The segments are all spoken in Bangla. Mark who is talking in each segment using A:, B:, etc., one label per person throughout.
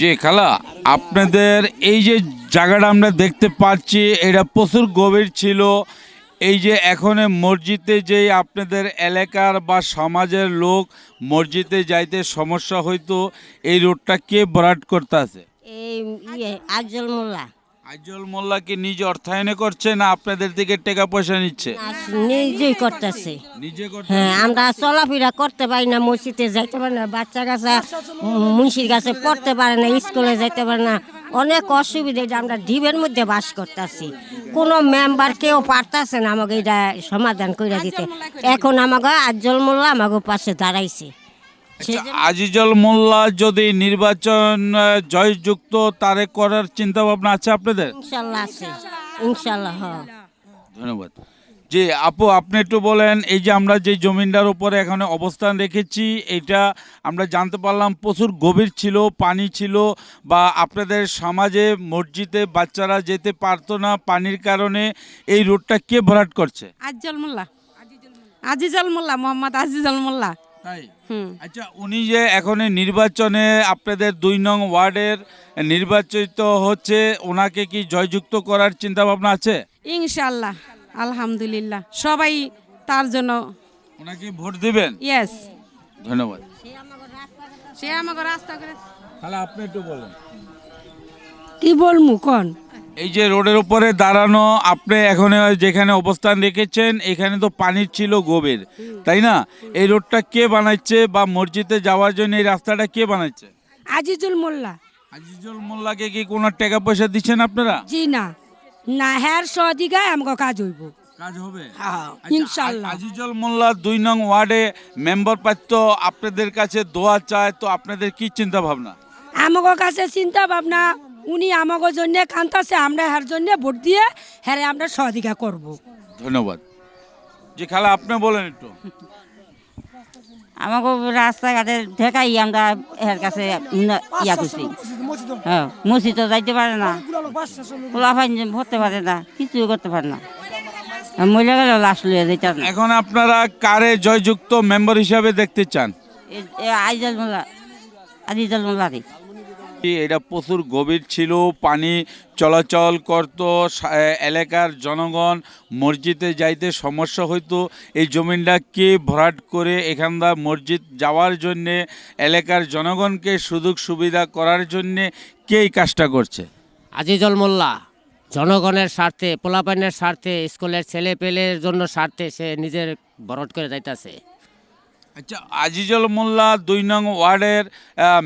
A: যে খালা। আপনাদের এই যে জায়গাটা আমরা দেখতে পাচ্ছি, এটা প্রচুর গভীর ছিল। এই যে এখন মসজিদে যে আপনাদের এলাকার বা সমাজের লোক মসজিদে যাইতে সমস্যা হইতো, এই রোডটা কে বরাট করতে আছে
B: এই ইয়ে মোল্লা।
A: আইজল মোল্লা কি নিজে অর্থায়নে করছে না আপনাদের দিকে টাকা পয়সা নিচ্ছে?
B: নিজেই করতেছে। হ্যাঁ আমরা চলাফেরা করতে পারি না মসজিদে যাইতে পারি না বাচ্চা কাছে মুন্সির কাছে পড়তে পারে না স্কুলে যাইতে পারে না। অনেক অসুবিধা এটা আমরা ডিবের মধ্যে বাস করতেছি। কোনো মেম্বার কেউ পারতাছে না আমাকে এটা সমাধান করে দিতে। এখন আমাকে আজ্জল মোল্লা আমাকে পাশে দাঁড়াইছে।
A: আজিজল মোল্লা যদি নির্বাচন জয়যুক্ত তারে করার চিন্তা ভাবনা আছে আপনাদের?
B: ইনশাল্লাহ আছে। ইনশাল্লাহ
A: ধন্যবাদ। জি আপু আপনি একটু বলেন এই যে আমরা যে জমিনটার উপরে এখানে অবস্থান রেখেছি এটা আমরা জানতে পারলাম প্রচুর গভীর ছিল পানি ছিল বা আপনাদের সমাজে মসজিদে বাচ্চারা যেতে পারতো না পানির কারণে এই রোডটা কে ভরাট করছে?
C: আজিজল মোল্লা। আজিজল মোল্লা মোহাম্মদ আজিজল মোল্লা।
A: তাই? আচ্ছা উনি যে এখন নির্বাচনে আপনাদের দুই নং ওয়ার্ডের নির্বাচিত হচ্ছে ওনাকে কি জয়যুক্ত করার চিন্তা ভাবনা আছে?
C: ইনশাল্লাহ আলহামদুলিল্লাহ। সবাই তার জন্য
A: ওনাকে ভোট দিবেন?
C: ইয়েস
A: ধন্যবাদ।
C: সে আমাকে রাস্তা করে
A: তাহলে আপনি একটু বলেন।
C: কি বলমু কোন?
A: এই যে রোডের উপরে দাঁড়ানো আপনি এখন যেখানে অবস্থান রেখেছেন এখানে তো পানির ছিল গভীর তাই না? এই রোডটা কে বানাচ্ছে বা মসজিদে যাওয়ার জন্য এই রাস্তাটা কে বানাচ্ছে
C: আজিজুল মোল্লা।
A: আজিজুল মোল্লাকে কি কোনো টাকা পয়সা দিচ্ছেন আপনারা?
C: জি না। না হ্যার সদিগায় আমাকে কাজ হইব।
A: কাজ হবে?
C: হ্যাঁ,
A: আচ্ছা, আজিজুল মোল্লা দুই নং ওয়ার্ডে মেম্বার পাত্র আপনাদের কাছে দোয়া চায় তো আপনাদের কি চিন্তা ভাবনা
C: আমাকে কাছে চিন্তা ভাবনা উনি আমাকে জন্য কান্তাছে আমরা হ্যার জন্য ভোট দিয়ে হ্যারে আমরা সদিকা করব।
A: ধন্যবাদ। যে খালা আপনি বলেন একটু।
D: আমাকে রাস্তাঘাটে ঠেকাই আমরা এর কাছে ইয়া করছি। হ্যাঁ মসজিদও যাইতে পারে না। খোলাফাইন ভরতে পারে না কিছুই করতে পারে না। মহিলা গেল লাশ লইয়া যাইতাম
A: এখন আপনারা কারে জয়যুক্ত মেম্বার হিসাবে দেখতে চান?
D: আইজাল মোল্লা আদিজাল মোল্লা
A: এটা প্রচুর গভীর ছিল, পানি চলাচল করত এলাকার জনগণ মসজিদে যাইতে সমস্যা হইতো। এই জমিনটা কে ভরাট করে এখানকার মসজিদ যাওয়ার জন্যে, এলাকার জনগণকে সুযোগ সুবিধা করার জন্যে কে এই কাজটা করছে?
E: আজিজল মোল্লা, জনগণের স্বার্থে, পোলাপাইনের স্বার্থে, স্কুলের ছেলে পেলের জন্য স্বার্থে সে নিজের বরট করে যাইতাছে।
A: আচ্ছা আজিজুল মোল্লা দুই নং ওয়ার্ডের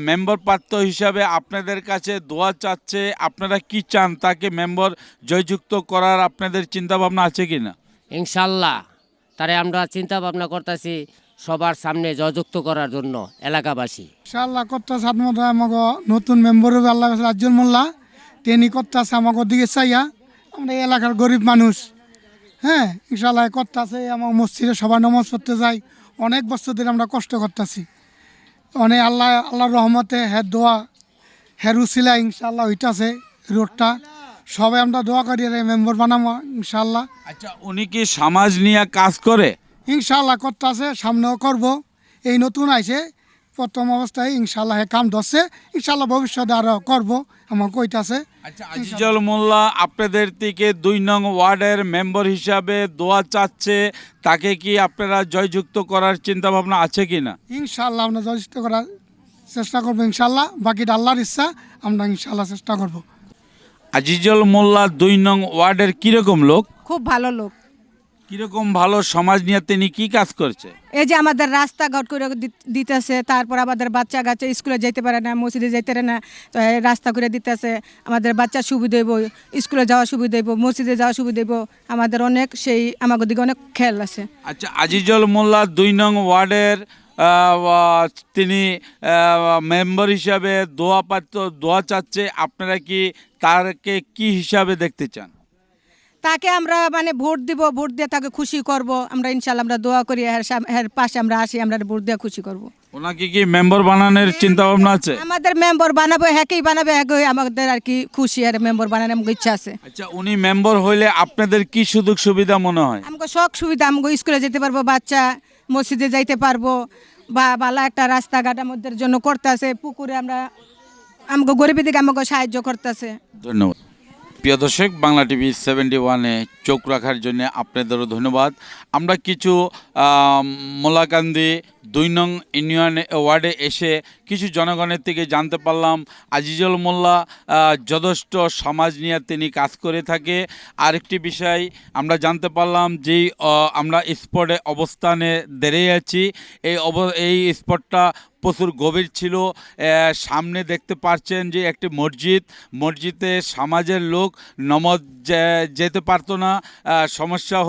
A: মেম্বার পাত্র হিসাবে আপনাদের কাছে দোয়া চাচ্ছে আপনারা কি চান তাকে মেম্বার জয়যুক্ত করার আপনাদের চিন্তা ভাবনা আছে কি না
E: ইনশাল্লাহ তারে আমরা চিন্তা ভাবনা করতেছি সবার সামনে জয়যুক্ত করার জন্য এলাকাবাসী।
F: ইনশাল্লাহ করতেছে আপনার মতো আমাকে নতুন মেম্বার হবে আল্লাহ কাছে রাজ্যুল মোল্লা তিনি করতেছে আমাকে দিকে চাইয়া আমরা এই এলাকার গরিব মানুষ। হ্যাঁ ইনশাআল্লাহ করতেছে আমার মসজিদে সবাই নমাজ পড়তে যাই অনেক বছর ধরে আমরা কষ্ট করতেছি। অনেক আল্লাহ আল্লাহর রহমতে হ্যাঁ দোয়া হ্যাঁ রুসিলা ইনশাল্লাহ হইতাছে রোডটা। সবাই আমরা দোয়া করি মেম্বর বানাবো ইনশাল্লাহ
A: আচ্ছা উনি কি সমাজ নিয়ে কাজ করে?
F: ইনশাল্লাহ করতেছে সামনেও করব। এই নতুন আইছে প্রথম অবস্থায় ইনশাল্লাহ হে কাম ধরছে ইনশাল্লাহ ভবিষ্যতে আরও করব। আমার কইতাছে
A: আচ্ছা আজিজুল মোল্লা আপনাদের থেকে দুই নং ওয়ার্ডের মেম্বার হিসাবে দোয়া চাচ্ছে। তাকে কি আপনারা জয়যুক্ত করার চিন্তা ভাবনা আছে কি না
F: ইনশাআল্লাহ আমরা যথেষ্ট করার চেষ্টা করব ইনশাল্লাহ বাকিটা আল্লাহর ইচ্ছা আমরা ইনশাআল্লাহ চেষ্টা করব।
A: আজিজুল মোল্লা দুই নং ওয়ার্ডের কীরকম লোক?
C: খুব ভালো লোক।
A: কীরকম ভালো সমাজ নিয়ে তিনি কি কাজ করছে?
C: এই যে আমাদের রাস্তাঘাট করে দি- দিতেছে তারপর আমাদের বাচ্চা কাচ্চা স্কুলে যেতে পারে না মসজিদে যেতে পারে না তো এই রাস্তা করে দিতেছে আমাদের বাচ্চার সুবিধা দেবো স্কুলে যাওয়া সুবিধা দেবো মসজিদে যাওয়া সুবিধা দেবো আমাদের অনেক সেই আমাদের দিকে অনেক খেয়াল আছে।
A: আচ্ছা আজিজুল মোল্লা দুই নং ওয়ার্ডের আহ, তিনি মেম্বার হিসাবে দোয়া পাত্র দোয়া চাচ্ছে আপনারা কি তারকে কি হিসাবে দেখতে চান?
C: তাকে আমরা মানে ভোট দিব ভোট দিয়ে তাকে খুশি করব। আমরা ইনশাল্লাহ আমরা দোয়া করি এর পাশে আমরা আসি আমরা ভোট দিয়ে খুশি করব।
A: ওনাকে কি মেম্বার বানানোর চিন্তা ভাবনা আছে?
C: আমাদের মেম্বার বানাবো হ্যাকেই বানাবে হ্যাকে আমাদের আর কি খুশি আর মেম্বার বানানোর আমাকে ইচ্ছা আছে।
A: আচ্ছা উনি মেম্বার হইলে আপনাদের কি সুযোগ সুবিধা মনে হয়?
C: আমাকে শখ সুবিধা আমাকে স্কুলে যেতে পারব বাচ্চা মসজিদে যাইতে পারব বা ভালো একটা রাস্তাঘাট আমাদের জন্য করতে আছে পুকুরে আমরা আমাকে গরিবের দিকে আমাকে সাহায্য করতেছে
A: ধন্যবাদ। প্রিয় দর্শক বাংলা টিভি সেভেন্টি ওয়ানে চোখ রাখার জন্য আপনাদেরও ধন্যবাদ। আমরা কিছু মোলাকান্দি দুই নং ইউনিয়ন ওয়ার্ডে এসে কিছু জনগণের থেকে জানতে পারলাম, আজিজুল মোল্লা যথেষ্ট সমাজ নিয়ে তিনি কাজ করে থাকে। আরেকটি বিষয় আমরা জানতে পারলাম যেই আমরা স্পটে অবস্থানে দাঁড়িয়ে আছি। এই অব, এই স্পটটা প্রচুর গভীর ছিল। সামনে দেখতে পাচ্ছেন যে একটি মসজিদ। মসজিদে সমাজের লোক নমজ যেতে পারতো না। সমস্যা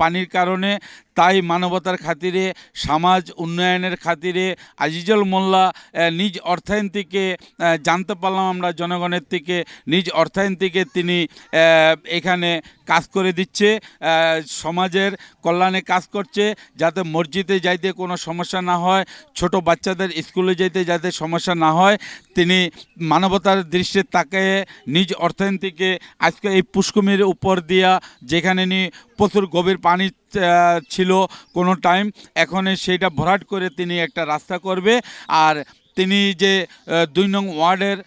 A: পানির কারণে। তাই মানবতার খাতিরে, সমাজ উন্নয়নের খাতিরে আজিজুল মোল্লা নিজ অর্থায়ন থেকে জানতে পারলাম আমরা জনগণের থেকে, নিজ অর্থায়ন থেকে তিনি এখানে কাজ করে দিচ্ছে সমাজের কল্যাণে কাজ করছে, যাতে মসজিদে যাইতে কোনো সমস্যা না হয়, ছোট বাচ্চাদের স্কুলে যেতে যাতে সমস্যা না হয়, তিনি মানবতার দৃশ্যে তাকে নিজ অর্থায়ন থেকে আজকে এই পুষ্কুমির উপর দিয়া যেখানে নি প্রচুর গভীর পানি ছিল কোনো টাইম এখন সেইটা ভরাট করে তিনি একটা রাস্তা করবে। আর তিনি যে দুই নং ওয়ার্ডের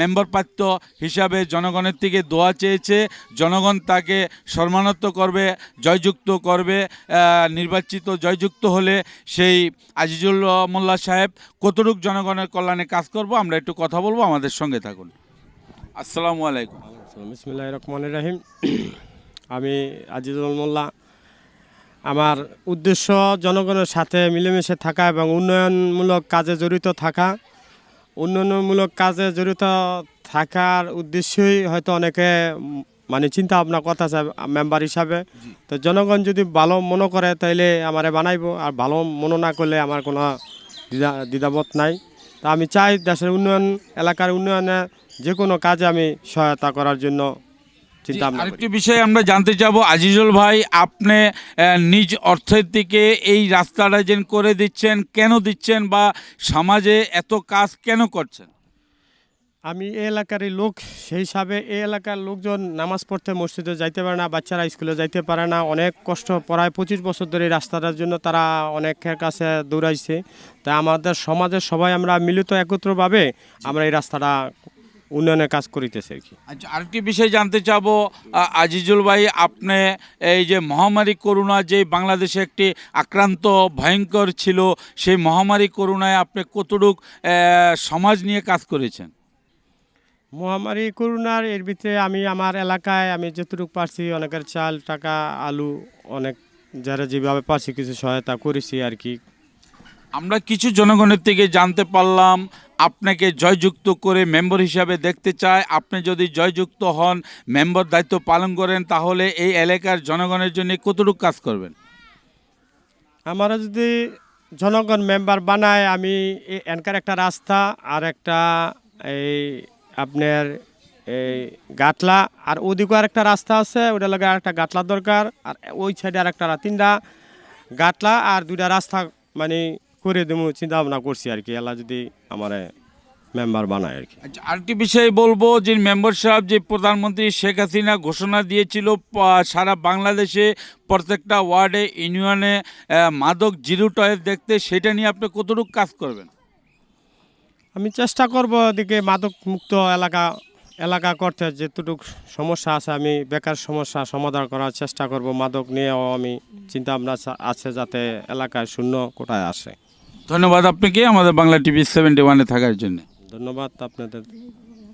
A: মেম্বার প্রাপ্ত হিসাবে জনগণের থেকে দোয়া চেয়েছে। জনগণ তাকে সম্মানত করবে, জয়যুক্ত করবে। নির্বাচিত জয়যুক্ত হলে সেই আজিজুল মোল্লা সাহেব কতটুক জনগণের কল্যাণে কাজ করব, আমরা একটু কথা বলব। আমাদের সঙ্গে থাকুন। আসসালামু আলাইকুম।
G: রহমান রাহিম। আমি আজিজুল মোল্লা। আমার উদ্দেশ্য জনগণের সাথে মিলেমিশে থাকা এবং উন্নয়নমূলক কাজে জড়িত থাকা। উন্নয়নমূলক কাজে জড়িত থাকার উদ্দেশ্যই হয়তো অনেকে মানে চিন্তা ভাবনা কথা মেম্বার হিসাবে। তো জনগণ যদি ভালো মনে করে তাইলে আমারে বানাইবো আর ভালো মনে না করলে আমার কোনো দ্বিধা দ্বিধাবোধ নাই। তা আমি চাই দেশের উন্নয়ন এলাকার উন্নয়নে যে কোনো কাজে আমি সহায়তা করার জন্য চিন্তা।
A: আরেকটি বিষয় আমরা জানতে যাব আজিজুল ভাই আপনি নিজ অর্থের থেকে এই রাস্তাটা যেন করে দিচ্ছেন কেন দিচ্ছেন বা সমাজে এত কাজ কেন করছেন?
G: আমি এই এলাকারই লোক সেই হিসাবে এই এলাকার লোকজন নামাজ পড়তে মসজিদে যাইতে পারে না বাচ্চারা স্কুলে যাইতে পারে না। অনেক কষ্ট প্রায় পঁচিশ বছর ধরে এই রাস্তাটার জন্য তারা অনেকের কাছে দৌড়াইছে। তাই আমাদের সমাজের সবাই আমরা মিলিত একত্রভাবে আমরা এই রাস্তাটা উন্নয়নের কাজ করিতেছে আর কি।
A: আচ্ছা আরেকটি বিষয় জানতে চাবো আজিজুল ভাই আপনি এই যে মহামারী করোনা যে বাংলাদেশে একটি আক্রান্ত ভয়ঙ্কর ছিল সেই মহামারী করোনায় আপনি কতটুক সমাজ নিয়ে কাজ করেছেন?
G: মহামারী করোনার এর ভিতরে আমি আমার এলাকায় আমি যতটুকু পারছি অনেকের চাল টাকা আলু অনেক যারা যেভাবে পারছি কিছু সহায়তা করেছি আর কি।
A: আমরা কিছু জনগণের থেকে জানতে পারলাম, আপনাকে জয়যুক্ত করে মেম্বার হিসাবে দেখতে চাই। আপনি যদি জয়যুক্ত হন, মেম্বার দায়িত্ব পালন করেন, তাহলে এই এলাকার জনগণের জন্য কতটুকু কাজ করবেন?
G: আমরা যদি জনগণ মেম্বার বানায়, আমি এনকার একটা রাস্তা আর একটা এই আপনার এই গাটলা আর ওদিকেও আর একটা রাস্তা আছে, ওটা লাগে আর একটা গাটলা দরকার, আর ওই সাইডে আর একটা তিনটা গাটলা আর দুইটা রাস্তা মানে করে দেবো চিন্তা ভাবনা করছি আর কি। এলা যদি আমার মেম্বার বানায় আর কি।
A: আচ্ছা আরেকটি বিষয় বলব যে মেম্বার সাহেব যে প্রধানমন্ত্রী শেখ হাসিনা ঘোষণা দিয়েছিল সারা বাংলাদেশে প্রত্যেকটা ওয়ার্ডে ইউনিয়নে মাদক জিরো টয়ের দেখতে সেটা নিয়ে আপনি কতটুকু কাজ করবেন?
G: আমি চেষ্টা করব এদিকে মাদক মুক্ত এলাকা এলাকা করতে যেটুকু সমস্যা আছে আমি বেকার সমস্যা সমাধান করার চেষ্টা করব। মাদক নিয়েও আমি চিন্তা ভাবনা আছে যাতে এলাকায় শূন্য কোটায় আসে।
A: ধন্যবাদ আপনাকে আমাদের বাংলা টিভি সেভেন্টি ওয়ানে থাকার জন্য।
G: ধন্যবাদ আপনাদের।